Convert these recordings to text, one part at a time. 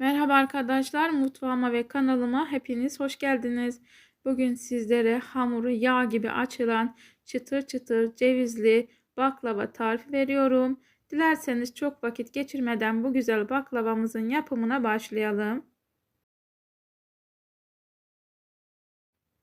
Merhaba arkadaşlar, mutfağıma ve kanalıma hepiniz hoş geldiniz. Bugün sizlere hamuru yağ gibi açılan çıtır çıtır cevizli baklava tarifi veriyorum. Dilerseniz çok vakit geçirmeden bu güzel baklavamızın yapımına başlayalım.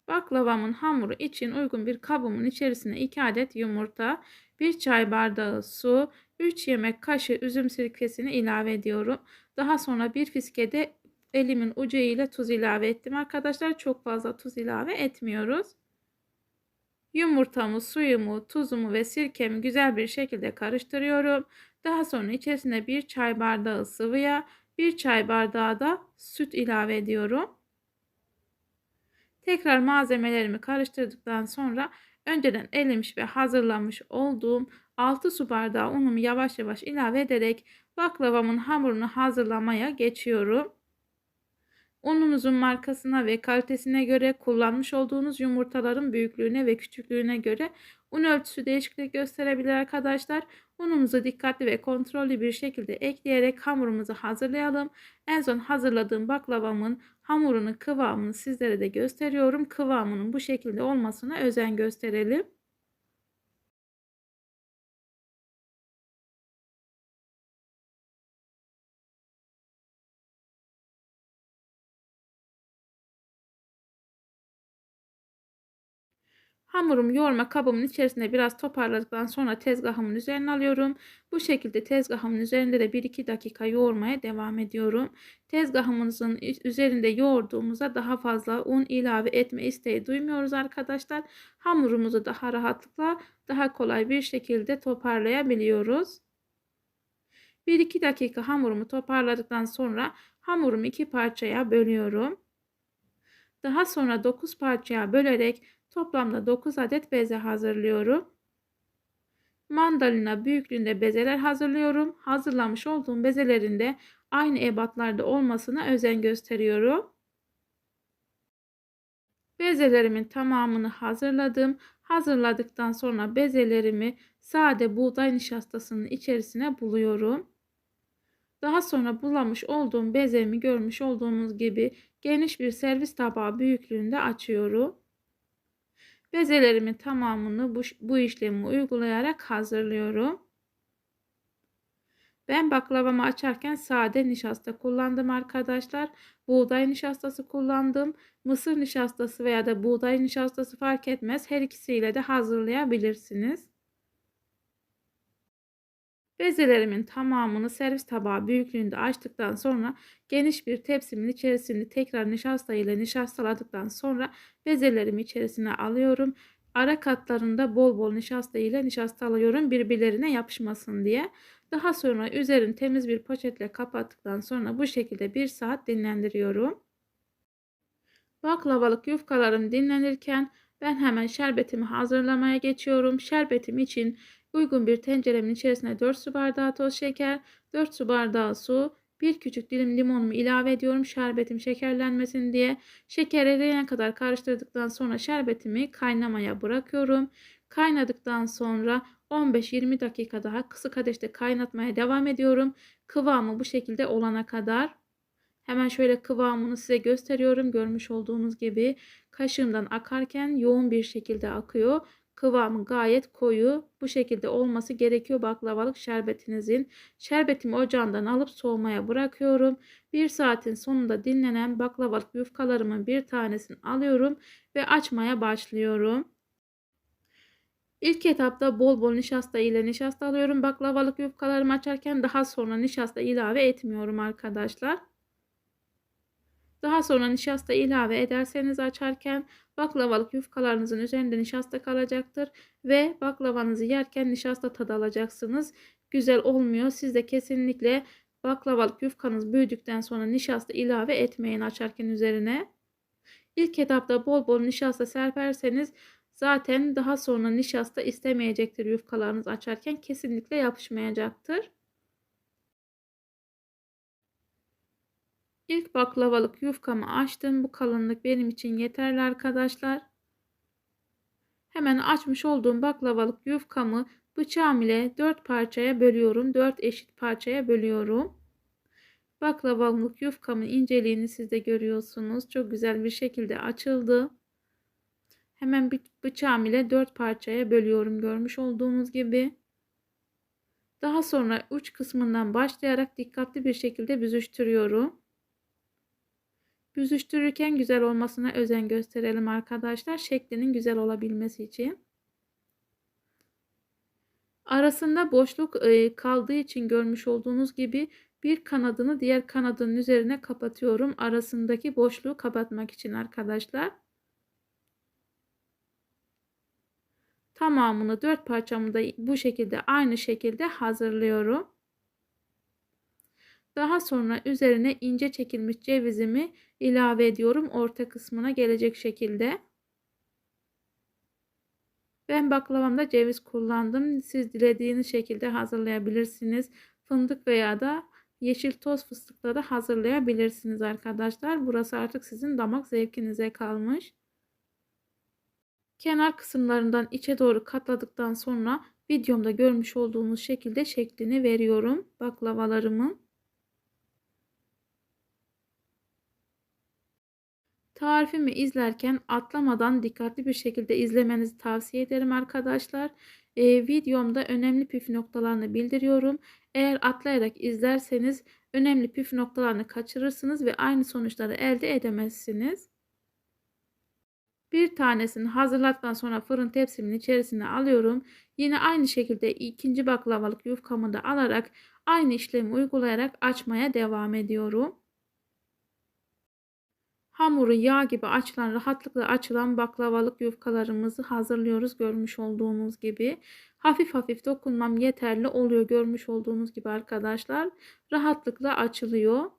Baklavamın hamuru için uygun bir kabımın içerisine 2 adet yumurta, 1 çay bardağı su, 3 yemek kaşığı üzüm sirkesini ilave ediyorum. Daha sonra bir fiskede elimin ucu ile tuz ilave ettim. Arkadaşlar çok fazla tuz ilave etmiyoruz. Yumurtamı, suyumu, tuzumu ve sirkemi güzel bir şekilde karıştırıyorum. Daha sonra içerisine bir çay bardağı sıvı yağ, bir çay bardağı da süt ilave ediyorum. Tekrar malzemelerimi karıştırdıktan sonra önceden elemiş ve hazırlamış olduğum 6 su bardağı unumu yavaş yavaş ilave ederek baklavamın hamurunu hazırlamaya geçiyorum. Ununuzun markasına ve kalitesine göre kullanmış olduğunuz yumurtaların büyüklüğüne ve küçüklüğüne göre un ölçüsü değişiklik gösterebilir arkadaşlar. Unumuzu dikkatli ve kontrollü bir şekilde ekleyerek hamurumuzu hazırlayalım. En son hazırladığım baklavamın hamurunu kıvamını sizlere de gösteriyorum. Kıvamının bu şekilde olmasına özen gösterelim. Hamurumu yoğurma kabımın içerisinde biraz toparladıktan sonra tezgahımın üzerine alıyorum. Bu şekilde tezgahımın üzerinde de 1-2 dakika yoğurmaya devam ediyorum. Tezgahımızın üzerinde yoğurduğumuzda daha fazla un ilave etme isteği duymuyoruz arkadaşlar. Hamurumuzu daha rahatlıkla daha kolay bir şekilde toparlayabiliyoruz. 1-2 dakika hamurumu toparladıktan sonra hamurumu iki parçaya bölüyorum. Daha sonra 9 parçaya bölerek Toplamda 9 adet beze hazırlıyorum. Mandalina büyüklüğünde bezeler hazırlıyorum. Hazırlamış olduğum bezelerin de aynı ebatlarda olmasına özen gösteriyorum. Bezelerimin tamamını hazırladım. Hazırladıktan sonra bezelerimi sade buğday nişastasının içerisine buluyorum. Daha sonra bulamış olduğum bezemi görmüş olduğunuz gibi geniş bir servis tabağı büyüklüğünde açıyorum. Bezelerimin tamamını bu, bu işlemi uygulayarak hazırlıyorum. Ben baklavamı açarken sade nişasta kullandım arkadaşlar. Buğday nişastası kullandım. Mısır nişastası veya da buğday nişastası fark etmez. Her ikisiyle de hazırlayabilirsiniz. Bezelerimin tamamını servis tabağı büyüklüğünde açtıktan sonra geniş bir tepsimin içerisinde tekrar nişasta ile nişastaladıktan sonra bezelerimi içerisine alıyorum. Ara katlarında bol bol nişasta ile nişasta alıyorum birbirlerine yapışmasın diye. Daha sonra üzerini temiz bir poşetle kapattıktan sonra bu şekilde bir saat dinlendiriyorum. Baklavalık yufkalarım dinlenirken ben hemen şerbetimi hazırlamaya geçiyorum. Şerbetim için Uygun bir tenceremin içerisine 4 su bardağı toz şeker, 4 su bardağı su, bir küçük dilim limonumu ilave ediyorum şerbetim şekerlenmesin diye. Şeker eriyene kadar karıştırdıktan sonra şerbetimi kaynamaya bırakıyorum. Kaynadıktan sonra 15-20 dakika daha kısık ateşte kaynatmaya devam ediyorum. Kıvamı bu şekilde olana kadar. Hemen şöyle kıvamını size gösteriyorum. Görmüş olduğunuz gibi kaşığımdan akarken yoğun bir şekilde akıyor. Kıvamı gayet koyu. Bu şekilde olması gerekiyor baklavalık şerbetinizin. Şerbetimi ocağından alıp soğumaya bırakıyorum. Bir saatin sonunda dinlenen baklavalık yufkalarımın bir tanesini alıyorum ve açmaya başlıyorum. İlk etapta bol bol nişasta ile nişasta alıyorum. Baklavalık yufkalarımı açarken daha sonra nişasta ilave etmiyorum arkadaşlar. Daha sonra nişasta ilave ederseniz açarken baklavalık yufkalarınızın üzerinde nişasta kalacaktır ve baklavanızı yerken nişasta tadı alacaksınız. Güzel olmuyor. Siz de kesinlikle baklavalık yufkanız büyüdükten sonra nişasta ilave etmeyin açarken üzerine. İlk etapta bol bol nişasta serperseniz zaten daha sonra nişasta istemeyecektir yufkalarınız açarken kesinlikle yapışmayacaktır. İlk baklavalık yufkamı açtım. Bu kalınlık benim için yeterli arkadaşlar. Hemen açmış olduğum baklavalık yufkamı bıçağım ile 4 parçaya bölüyorum. 4 eşit parçaya bölüyorum. Baklavalık yufkamın inceliğini siz de görüyorsunuz. Çok güzel bir şekilde açıldı. Hemen bıçağım ile dört parçaya bölüyorum görmüş olduğunuz gibi. Daha sonra uç kısmından başlayarak dikkatli bir şekilde büzüştürüyorum. Büzüştürürken güzel olmasına özen gösterelim arkadaşlar. Şeklinin güzel olabilmesi için. Arasında boşluk e, kaldığı için görmüş olduğunuz gibi bir kanadını diğer kanadının üzerine kapatıyorum. Arasındaki boşluğu kapatmak için arkadaşlar. Tamamını dört parçamı da bu şekilde aynı şekilde hazırlıyorum. Daha sonra üzerine ince çekilmiş cevizimi ilave ediyorum orta kısmına gelecek şekilde. Ben baklavamda ceviz kullandım. Siz dilediğiniz şekilde hazırlayabilirsiniz. Fındık veya da yeşil toz fıstıkla da hazırlayabilirsiniz arkadaşlar. Burası artık sizin damak zevkinize kalmış. Kenar kısımlarından içe doğru katladıktan sonra videomda görmüş olduğunuz şekilde şeklini veriyorum baklavalarımın. Tarifimi izlerken atlamadan dikkatli bir şekilde izlemenizi tavsiye ederim arkadaşlar. Ee, videomda önemli püf noktalarını bildiriyorum. Eğer atlayarak izlerseniz önemli püf noktalarını kaçırırsınız ve aynı sonuçları elde edemezsiniz. Bir tanesini hazırladıktan sonra fırın tepsimin içerisine alıyorum. Yine aynı şekilde ikinci baklavalık yufkamı da alarak aynı işlemi uygulayarak açmaya devam ediyorum. Hamuru yağ gibi açılan, rahatlıkla açılan baklavalık yufkalarımızı hazırlıyoruz görmüş olduğunuz gibi. Hafif hafif dokunmam yeterli oluyor görmüş olduğunuz gibi arkadaşlar. Rahatlıkla açılıyor.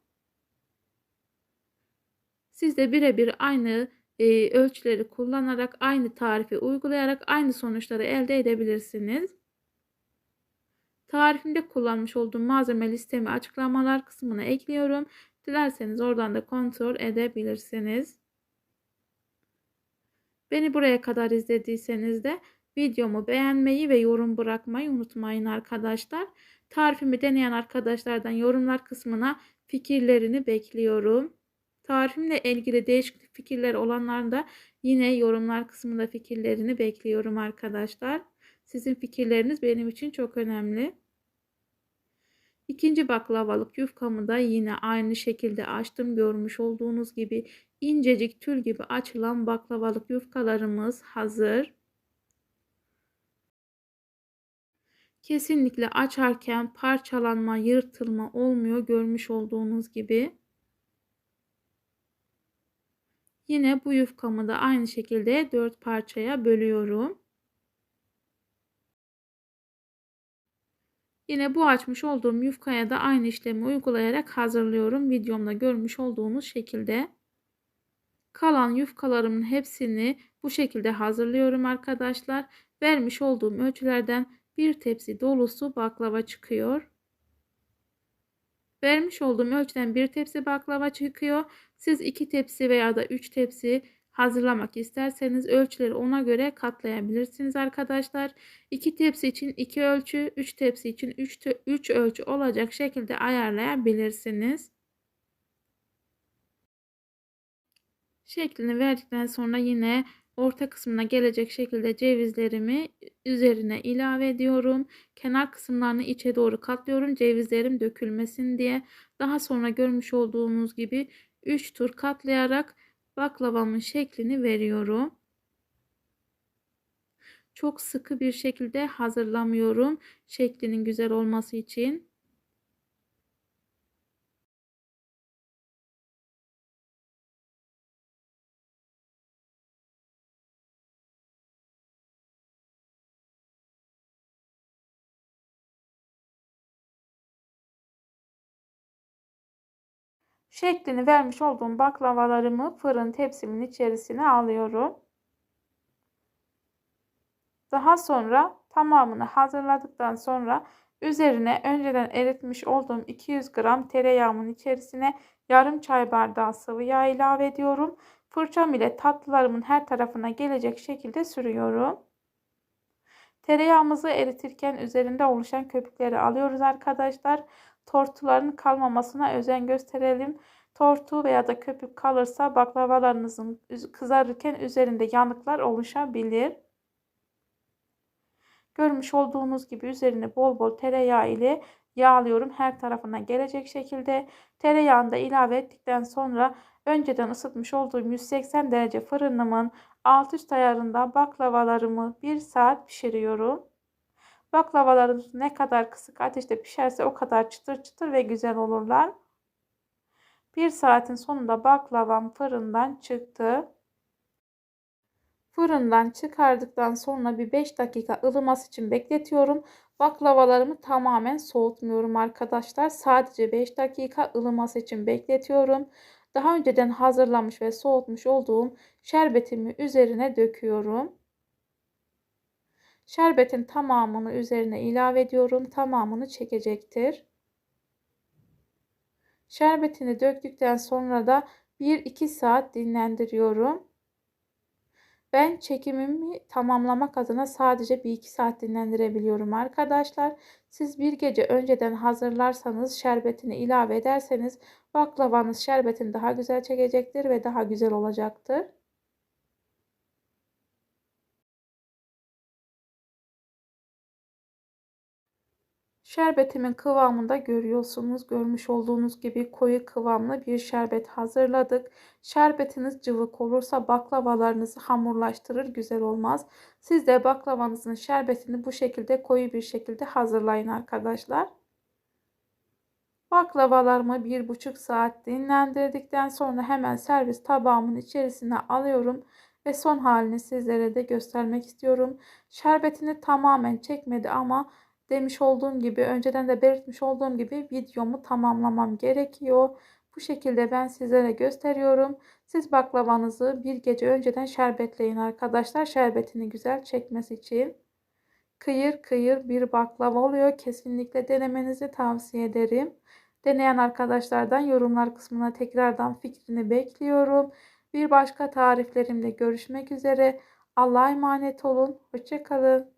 Siz de birebir aynı e, ölçüleri kullanarak, aynı tarifi uygulayarak aynı sonuçları elde edebilirsiniz. Tarifimde kullanmış olduğum malzeme listemi açıklamalar kısmına ekliyorum. Dilerseniz oradan da kontrol edebilirsiniz. Beni buraya kadar izlediyseniz de videomu beğenmeyi ve yorum bırakmayı unutmayın arkadaşlar. Tarifimi deneyen arkadaşlardan yorumlar kısmına fikirlerini bekliyorum. Tarifimle ilgili değişik fikirler olanların da yine yorumlar kısmında fikirlerini bekliyorum arkadaşlar. Sizin fikirleriniz benim için çok önemli. İkinci baklavalık yufkamı da yine aynı şekilde açtım. Görmüş olduğunuz gibi incecik tül gibi açılan baklavalık yufkalarımız hazır. Kesinlikle açarken parçalanma, yırtılma olmuyor görmüş olduğunuz gibi. Yine bu yufkamı da aynı şekilde 4 parçaya bölüyorum. Yine bu açmış olduğum yufkaya da aynı işlemi uygulayarak hazırlıyorum. Videomda görmüş olduğunuz şekilde. Kalan yufkalarımın hepsini bu şekilde hazırlıyorum arkadaşlar. Vermiş olduğum ölçülerden bir tepsi dolusu baklava çıkıyor. Vermiş olduğum ölçüden bir tepsi baklava çıkıyor. Siz iki tepsi veya da üç tepsi hazırlamak isterseniz ölçüleri ona göre katlayabilirsiniz arkadaşlar. 2 tepsi için 2 ölçü, 3 tepsi için 3, 3 ölçü olacak şekilde ayarlayabilirsiniz. Şeklini verdikten sonra yine orta kısmına gelecek şekilde cevizlerimi üzerine ilave ediyorum. Kenar kısımlarını içe doğru katlıyorum cevizlerim dökülmesin diye. Daha sonra görmüş olduğunuz gibi 3 tur katlayarak baklavamın şeklini veriyorum. Çok sıkı bir şekilde hazırlamıyorum. Şeklinin güzel olması için. Şeklini vermiş olduğum baklavalarımı fırın tepsimin içerisine alıyorum. Daha sonra tamamını hazırladıktan sonra üzerine önceden eritmiş olduğum 200 gram tereyağımın içerisine yarım çay bardağı sıvı yağ ilave ediyorum. Fırçam ile tatlılarımın her tarafına gelecek şekilde sürüyorum. Tereyağımızı eritirken üzerinde oluşan köpükleri alıyoruz arkadaşlar. Tortuların kalmamasına özen gösterelim. Tortu veya da köpük kalırsa baklavalarınızın kızarırken üzerinde yanıklar oluşabilir. Görmüş olduğunuz gibi üzerine bol bol tereyağı ile yağlıyorum. Her tarafına gelecek şekilde tereyağını da ilave ettikten sonra önceden ısıtmış olduğum 180 derece fırınımın alt üst ayarında baklavalarımı 1 saat pişiriyorum. Baklavalarınız ne kadar kısık ateşte pişerse o kadar çıtır çıtır ve güzel olurlar. Bir saatin sonunda baklavam fırından çıktı. Fırından çıkardıktan sonra bir 5 dakika ılıması için bekletiyorum. Baklavalarımı tamamen soğutmuyorum arkadaşlar. Sadece 5 dakika ılıması için bekletiyorum. Daha önceden hazırlamış ve soğutmuş olduğum şerbetimi üzerine döküyorum. Şerbetin tamamını üzerine ilave ediyorum. Tamamını çekecektir. Şerbetini döktükten sonra da 1-2 saat dinlendiriyorum. Ben çekimimi tamamlamak adına sadece 1-2 saat dinlendirebiliyorum arkadaşlar. Siz bir gece önceden hazırlarsanız şerbetini ilave ederseniz baklavanız şerbetini daha güzel çekecektir ve daha güzel olacaktır. Şerbetimin kıvamında görüyorsunuz. Görmüş olduğunuz gibi koyu kıvamlı bir şerbet hazırladık. Şerbetiniz cıvık olursa baklavalarınızı hamurlaştırır, güzel olmaz. Siz de baklavanızın şerbetini bu şekilde koyu bir şekilde hazırlayın arkadaşlar. Baklavalarımı bir buçuk saat dinlendirdikten sonra hemen servis tabağımın içerisine alıyorum ve son halini sizlere de göstermek istiyorum. Şerbetini tamamen çekmedi ama demiş olduğum gibi önceden de belirtmiş olduğum gibi videomu tamamlamam gerekiyor. Bu şekilde ben sizlere gösteriyorum. Siz baklavanızı bir gece önceden şerbetleyin arkadaşlar. Şerbetini güzel çekmesi için. Kıyır kıyır bir baklava oluyor. Kesinlikle denemenizi tavsiye ederim. Deneyen arkadaşlardan yorumlar kısmına tekrardan fikrini bekliyorum. Bir başka tariflerimde görüşmek üzere. Allah'a emanet olun. Hoşçakalın.